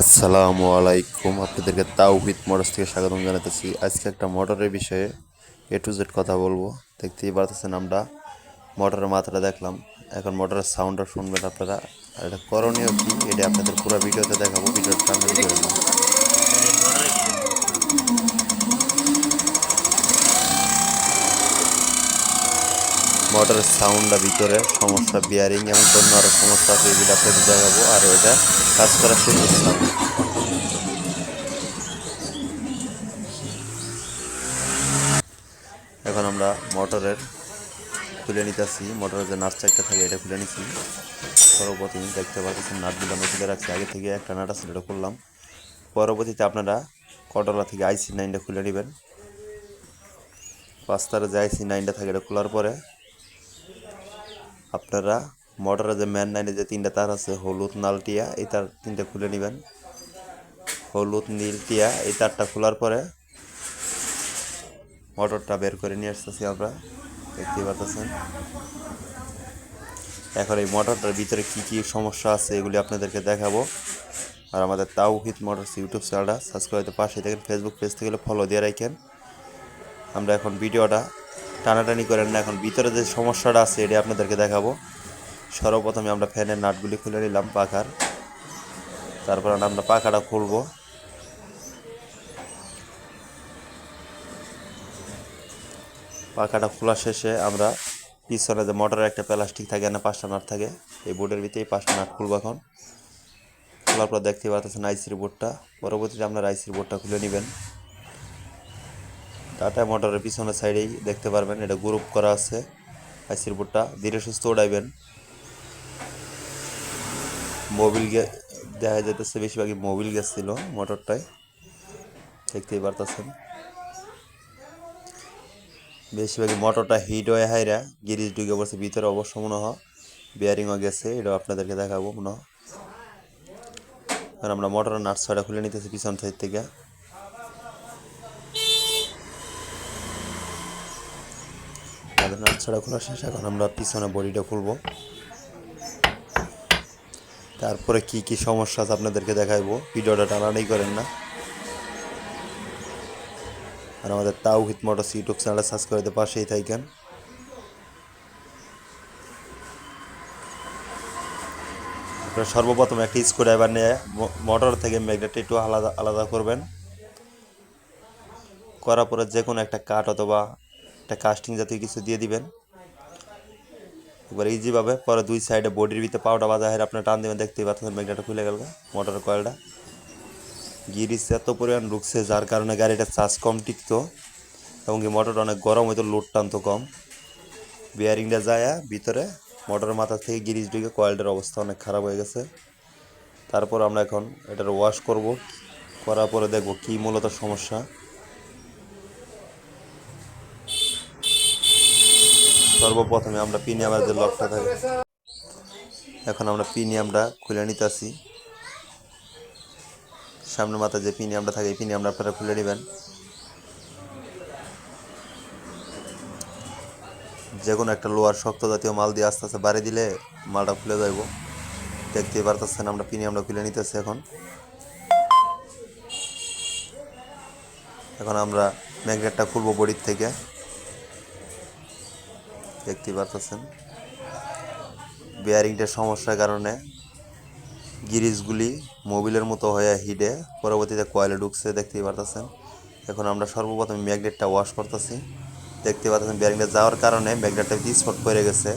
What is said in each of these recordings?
আসসালামু আলাইকুম। আপনাদেরকে তাওহিদ মোটরস থেকে স্বাগতম জানাতেছি আজকে একটা মোটরের বিষয়ে এ টু জেড কথা বলব। দেখতেই পারতেছেন আমরা। মোটরের মাথাটা দেখলাম। এখন মোটরের সাউন্ডটা শুনবেন আপনারা। আর এটা করণীয় কি, এটা আপনাদের পুরো ভিডিওতে দেখাবো। ভিডিওটা মোটরের সাউন্ডটা ভিতরে, সমস্যা বিয়ারিং এবং অন্য আরও সমস্যা আছে, এগুলো আপনাদের দেখাবো। আর এটা কাজ করা শেষ সাউন্ড এখন আমরা মোটরের খুলে নিতেছি। মোটরের যে নাট চারটা থাকে, এটা খুলে নিচ্ছি পরবর্তী দেখতে পাচ্ছেন নাটগুলো আমরা খুলে রাখছি। আগে থেকে একটা নাট আছে, এটা খুললাম। পরবর্তীতে আপনারা কটলা থেকে আইসি নাইনটা খুলে নেবেন। পাঁচতারা যে আইসি নাইনটা থাকে, এটা খোলার পরে আপনারা মোটরের যে ম্যান নাইনে যে তিনটা তার আছে, হলুদ, নাল টিয়া, এই তার তিনটা খুলে নেবেন। হলুদ, নীল টিয়া, এই তারটা খোলার পরে মোটরটা বের করে নিয়ে আসতেছি আমরা। দেখতেই পাচ্ছেন এখন এই মোটরটার ভিতরে কি কি সমস্যা আছে এগুলি আপনাদেরকে দেখাবো। আর আমাদের তাওহিদ মোটরস ইউটিউব চ্যানেলটা সাবস্ক্রাইব পাশে দেখেন ফেসবুক পেজ থেকে ফলো দিয়ে রাখেন। আমরা এখন ভিডিওটা টানাটানি করেন না। এখন ভিতরে যে সমস্যাটা আছে, এটি আপনাদেরকে দেখাবো। সর্বপ্রথমে আমরা ফ্যানের নাটগুলি খুলে নিলাম পাখার। তারপর আমরা পাখাটা খুলবো। পাখাটা খোলা শেষে আমরা পিছনে যে মোটরের একটা প্লাস্টিক থাকে, না পাঁচটা নাট থাকে, এই বোর্ডের ভিতরেই পাঁচটা নাট খুলবো এখন। খোলার পর দেখতে পাচ্ছেন আইসির বোর্ডটা। পরবর্তীতে আপনার আইসির বোর্ডটা খুলে নেবেন। টাটা মোটরের পিছনের সাইডেই দেখতে পারবেন, এটা গ্রুপ করা আছে, আইসির বোর্ডটা। ধীরে সুস্থ উড়াইবেন মোবিল দেখা যেতেছে বেশিরভাগই মোবিল গ্যাস ছিল মোটরটায় দেখতেই পারতেছেন। বেশিরভাগই মোটরটা হিট হয়ে হাইরা গিরিজ ঢুকে পড়ছে, ভিতরে অবশ্য মনে হয় বিয়ারিংও গেছে এটাও আপনাদেরকে দেখাবো মনে হয়। আমরা মোটরের নাট ছয়টা খুলে নিতেছি পিছন সাইড থেকে। আমাদের নাট ছড়া খোলা শেষ, এখন আমরা পিছনে বডিটা খুলবো। তারপরে কি কি সমস্যা আছে আপনাদেরকে দেখাইবো। ভিডিওটা টানাটাই করেন না। আর আমাদের তাওহিদ মোটরস ইউটিউব চ্যানেলটা সাবস্ক্রাইব করতে পাশেই থাকেন। আপনারা সর্বপ্রথম একটা স্ক্রুড্রাইভার নিয়ে মোটর থেকে ম্যাগনেটটা একটু আলাদা আলাদা করবেন। করার পরে যে কোনো একটা কাঠ অথবা একটা কাস্টিং জাতীয় কিছু দিয়ে দিবেন। এবার ইজিভাবে পরে দুই সাইডে বডির ভিতরে পাউডার বাজা হয় আপনার টান দেবেন, দেখতেই পাচ্ছেন ম্যাগনেটটা খুলে গেল মোটরের কয়েলটা গিরিস এত পরিমাণ ঢুকছে যার কারণে গাড়িটা চার্জ কম টিকতো, এবং কি মোটরটা অনেক গরম হইতো লোড টানতো কম। বিয়ারিংটা যায় ভিতরে মোটরের মাথা থেকে গিরিস ঢুকে কয়েলটার অবস্থা অনেক খারাপ হয়ে গেছে। তারপর আমরা এখন এটার ওয়াশ করব, করার পরে দেখব কি মূলত সমস্যা। সর্বপ্রথমে আমরা পিনিয়ামের যে লকটা থাকে, এখন আমরা পিনিয়ামটা খুলে নিতেছি। সামনের মাথায় যে পিনিয়ামটা থাকে, এই পিনিয়ামটা আপনারা খুলে নেবেন। যে কোনো একটা লোহার শক্ত জাতীয় মাল দিয়ে আস্তে আস্তে বাড়ি দিলে মালটা খুলে যাইব। দেখতেই পারতেছেন আমরা পিনিয়ামটা খুলে নিতেছি এখন। এখন আমরা ম্যাগনেটটা খুলবো বডির থেকে। দেখতেই পারতেছেন। বেয়ারিংটার সমস্যার কারণে গিরিজগুলি মোবিলের মতো হয়ে হিডে পরবর্তীতে কয়েলে ঢুকছে দেখতেই পারতেছেন। এখন আমরা সর্বপ্রথম ম্যাগনেটটা ওয়াশ করতেছি। দেখতে পাচ্ছেন বেয়ারিংটা যাওয়ার কারণে ম্যাগনেটটা স্পট পড়ে গেছে।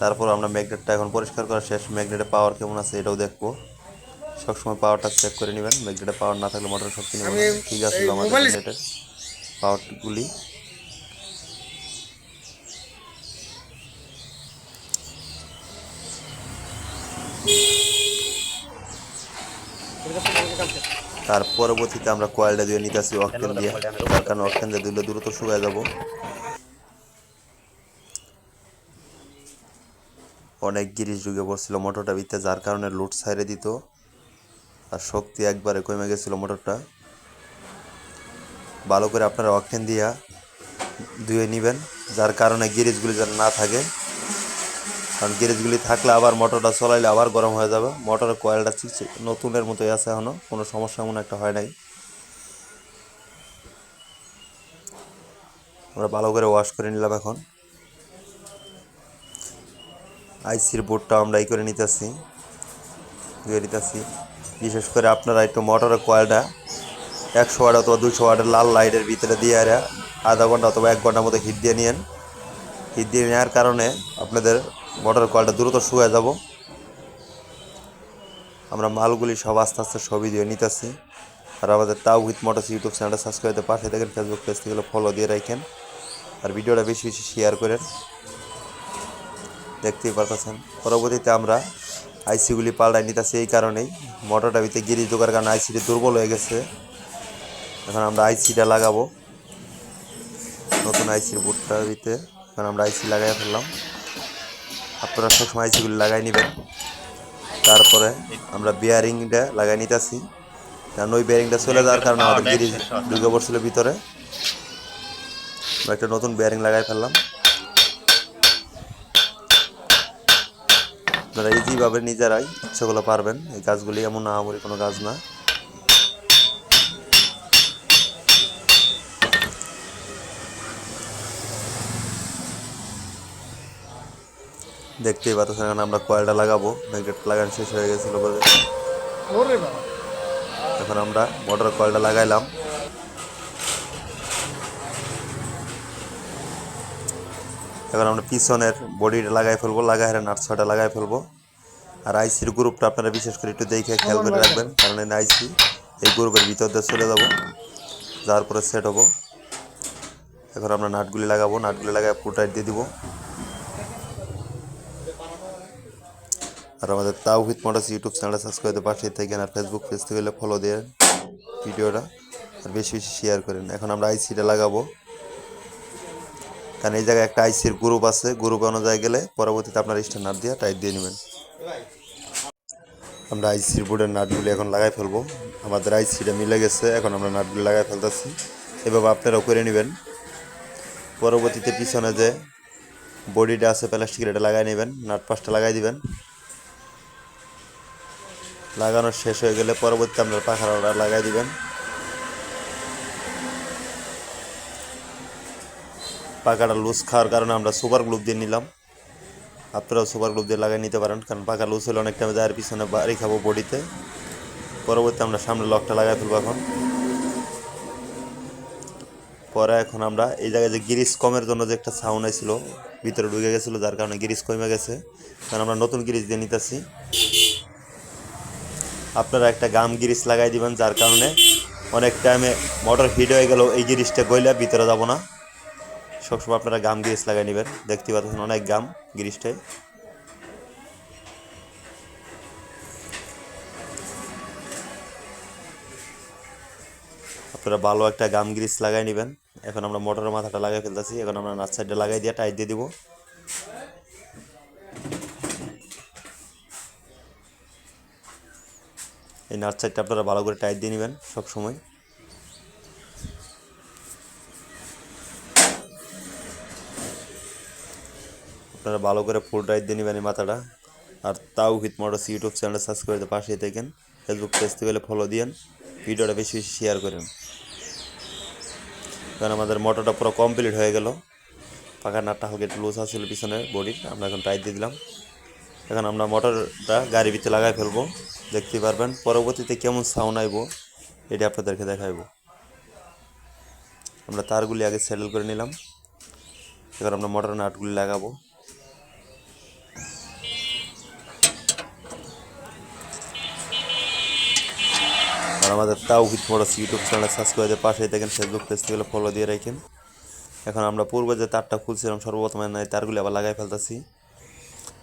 তারপর আমরা ম্যাগনেটটা এখন পরিষ্কার করা শেষ ম্যাগনেটের পাওয়ার কেমন আছে এটাও দেখব। সবসময় পাওয়ারটা চেক করে নেবেন। ম্যাগনেটের পাওয়ার না থাকলে মোটর শক্তি নেবেন ঠিক আছে আমাদের ম্যাগনেটের পাওয়ারগুলি তার পরবর্তীতে আমরা কয়েলটা দিয়ে নিতেছি অকটেন দিয়ে। তার কারণে অকটেন দিয়ে দিলে দ্রুত শুকায় যাব। অনেক গিরিশ ঢুকে পড়ছিল মোটরটা ভিতরে যার কারণে লুট সাইরে দিত। আর শক্তি একবারে কমে গেছিল মোটরটা। ভালো করে আপনারা অকটেন দিয়া ধুয়ে নেবেন যার কারণে গিরিশগুলি যেন না থাকে। কারণ গ্যারেজগুলি থাকলে আবার মোটরটা চলাইলে আবার গরম হয়ে যাবে। মোটরের কয়েলটা নতুনের মতোই আছে এখনও কোনো সমস্যা এমন একটা হয় নাই। আমরা ভালো করে ওয়াশ করে নিলাম এখন। আইসির বোর্ডটা আমরা এই করে নিতেছি ধুয়ে নিতেছি। বিশেষ করে আপনারা একটু মোটরের কয়েলটা একশো ওয়াট অথবা দুশো ওয়াটের লাল লাইটের ভিতরে দিয়ে আর আধা ঘণ্টা অথবা এক ঘণ্টার মতো হিট দিয়ে নিয়েন। হিট দিয়ে নেওয়ার কারণে আপনাদের মোটরের কলটা দ্রুত শুয়ে যাব। আমরা মালগুলি সব আস্তে আস্তে সবই দিয়ে নিতেছি। আর আমাদের তাও উইথ মোটরস ইউটিউব চ্যানেলটা সাবস্ক্রাইব করতে পাশে দেখেন ফেসবুক পেজ থেকে ফলো দিয়ে রাখেন। আর ভিডিওটা বেশি বেশি শেয়ার করেন। দেখতেই পারতেছেন। পরবর্তীতে আমরা আইসিগুলি পাল্টাই নিতেছি এই কারণেই। মোটরটা ভিতরে গিরি ঢোকার কারণে আইসিটি দুর্বল হয়ে গেছে। এখন আমরা আইসিটা লাগাবো। নতুন আইসির বুটটা দিতে এখন আমরা আইসি লাগাই ফেললাম। আপনারা সবসময় আইসিগুলি লাগাই নেবেন। তারপরে আমরা বিয়ারিংটা লাগাই নিতেছি। কারণ ওই বিয়ারিংটা চলে যাওয়ার কারণে আমাদের গিরি ঢুকে পড়ছিল ভিতরে। আমরা একটা নতুন বিয়ারিং লাগাই ফেললাম। আপনারা ইজিভাবে নিজেরাই ইচ্ছাগুলো পারবেন। এই গাছগুলি এমন আহামরি কোনো গাছ না। দেখতেই পাচ্ছেন এখন আমরা কয়েলটা লাগাবো। ম্যাগনেট লাগানো শেষ হয়ে গেছিল বলে এখন আমরা মোটর কয়েলটা লাগাইলাম। এখন আমরা পিছনের বডিটা লাগাই ফেলব লাগাই নাট ছটা লাগাই ফেলব। আর আইসির গ্রুপটা আপনারা বিশেষ করে একটু দেখে খেয়াল করে রাখবেন কারণ এই আইসি এই গ্রুপের ভিতর দিয়ে চলে যাব যাওয়ার পরে সেট হব। এখন আমরা নাটগুলি লাগাবো নাটগুলি লাগাই পুরো টাইট দিয়ে দিব। আর আমাদের তাও তাওহিদ মোটরস ইউটিউব চ্যানেলটা সাবস্ক্রাইব করে পাশে থাকেন আর ফেসবুক পেজ থেকে ফলো দিয়ে ভিডিওটা আর বেশি বেশি শেয়ার করেন। এখন আমরা আইসিটা লাগাবো। কারণ এই জায়গায় একটা আইসির গ্রুপ আছে। গ্রুপ অনুযায়ী গেলে পরবর্তীতে আপনার স্টার নাট দিয়ে টাইট দিয়ে নেবেন। আমরা আইসির বোর্ডের নাটগুলি এখন লাগাই ফেলব। আমাদের আইসিটা মিলে গেছে। এখন আমরা নাটগুলি লাগাই ফেলতেছি। এভাবে আপনারাও করে নেবেন। পরবর্তীতে পিছনে যে বডিটা আছে প্লাস্টিকের এটা লাগাই নেবেন। নাট পাঁচটা লাগাই দিবেন। লাগানো শেষ হয়ে গেলে পরবর্তী আপনার পাখাটা লাগাই দিবেন। পাখাটা লুজ খাওয়ার কারণে আমরা সুপার গ্লুপ দিয়ে নিলাম। আপনারাও সুপার গ্লুপ দিয়ে লাগাই নিতে পারেন, কারণ পাখা লুজ হলে অনেক টাইম যায় পিছনে বাড়ি খাব বডিতে। পরবর্তী আমরা সামনে লকটা লাগাই ফেলব এখন। পরে এখন আমরা এই জায়গায় যে গিরিস কমের জন্য যে একটা সাউন্ড ছিল ভিতরে ঢুকে গেছিল, যার কারণে গিরিস কমে গেছে। কারণ আমরা নতুন গিরিস দিয়ে নিতেছি। আপনারা একটা গাম গিরিস লাগাই দিবেন, যার কারণে অনেক টাইমে মোটর হিট হয়ে গেল এই গিরিসটা গইলে ভিতরে যাব না। সবসময় আপনারা গাম গিরিস লাগাই নেবেন। দেখতে পাচ্ছেন অনেক গাম গিরিসটায় আপনারা ভালো একটা গাম গ্রিস লাগাই নেবেন। এখন আমরা মোটরের মাথাটা লাগাই ফেলতেছি। এখন আমরা নাচ সাইডে লাগাই দিয়ে টাইট দিয়ে দিব। এই নাচ সাইডটা আপনারা ভালো করে টাইট দিয়ে নেবেন সব সময়। আপনারা ভালো করে ফুল টাইট দিয়ে নেবেন এই মাথাটা। আর তাও hit motors YouTube channel subscribe করে পাশে থাকেন। ফেসবুক পেজ থেকে ফলো দিয়েন। ভিডিওটা বেশি বেশি শেয়ার করেন। কারণ আমাদের মোটরটা পুরো কমপ্লিট হয়ে গেল। পাখার নাটটা হালকা একটু লুজ আসছিল পিছনে বডির আমরা এখন টাইট দিয়ে দিলাম। এখন আমরা মোটরটা গাড়ির ভিতরে লাগাই ফেলব। দেখতে পারবেন, পরবর্তীতে কেমন সাউন্ড আইব, এটা আপনাদেরকে দেখাইব। আমরা তারগুলি আগে সেটেল করে নিলাম। এবার আমরা মোটর নাটগুলি লাগাবো। আর আমাদের তাও hit motors YouTube channel subscribe করে পাশে দেখেন ফেসবুক পেজ থেকে ফলো দিয়ে রাখেন। এখন আমরা পূর্বে যে তারটা খুলছিলাম, সর্বপ্রথমে তারগুলি আবার লাগাই ফেলতেছি।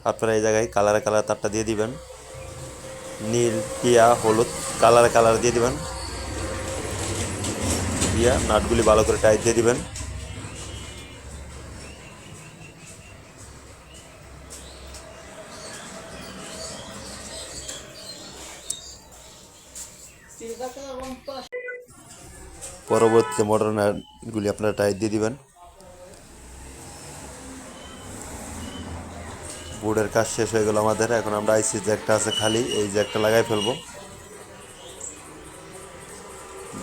আপনারা এই জায়গায় কালারে কালার তারটা দিয়ে দিবেন। নীল টিয়া হলুদ, কালারে কালার দিয়ে দিবেন। দিয়া নাটগুলি ভালো করে টাইট দিয়ে দিবেন। পরবর্তীতে মোটর নাটগুলি আপনারা টাইট দিয়ে দিবেন। বোর্ডের কাজ শেষ হয়ে গেল আমাদের। এখন আমরা আইসি জ্যাকটা আছে খালি, এই জ্যাকটা লাগাই ফেলব।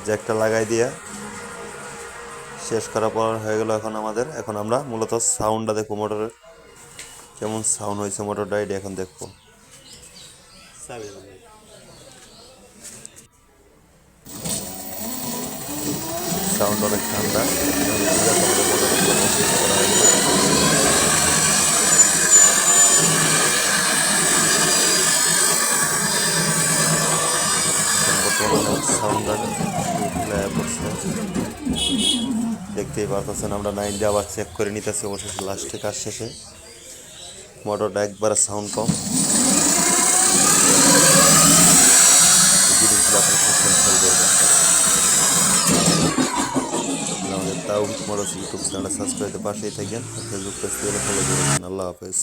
জ্যাকটা লাগাই দিয়ে শেষ করার পর হয়ে গেল এখন আমাদের। এখন আমরা মূলত সাউন্ডটা দেখব মোটরের। কেমন সাউন্ড হয়েছে মোটরটা, এটা এখন দেখব। সাউন্ড অনেক ঠান্ডা। সাউন্ড দেখতেই পারতেছেন আমরা নাইনটা আবার চেক করে নিতেছি, অবশেষে লাস্টে কাজ শেষে। মোটরটা একবার সাউন্ড কম। আমাদের তাও মোটর ইউটিউব চ্যানেল সাবস্ক্রাইবের পাশেই থাকেন। ফেসবুক পেজ ফলো করবেন। আল্লাহ হাফেজ।